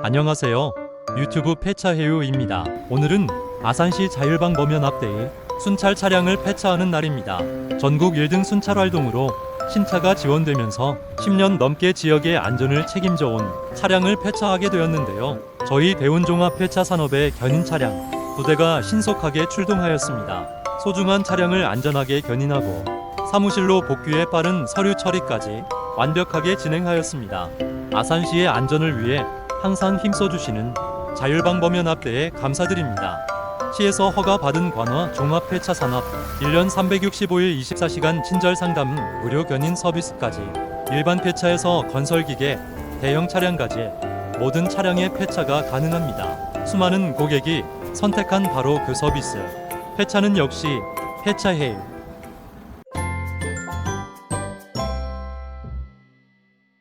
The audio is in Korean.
안녕하세요. 유튜브 폐차해요입니다. 오늘은 아산시 자율방 범연 앞대에 순찰 차량을 폐차하는 날입니다. 전국 1등 순찰 활동으로 신차가 지원되면서 10년 넘게 지역의 안전을 책임져 온 차량을 폐차하게 되었는데요. 저희 대운종합 폐차 산업의 견인 차량 두 대가 신속하게 출동하였습니다. 소중한 차량을 안전하게 견인하고 사무실로 복귀해 빠른 서류 처리까지 완벽하게 진행하였습니다. 아산시의 안전을 위해 항상 힘써주시는 자율방범연 합대에 감사드립니다. 시에서 허가받은 관화 종합폐차 산업 1년 365일 24시간 친절 상담 무료 견인 서비스까지 일반 폐차에서 건설기계, 대형 차량까지 모든 차량의 폐차가 가능합니다. 수많은 고객이 선택한 바로 그 서비스. 폐차는 역시 폐차해일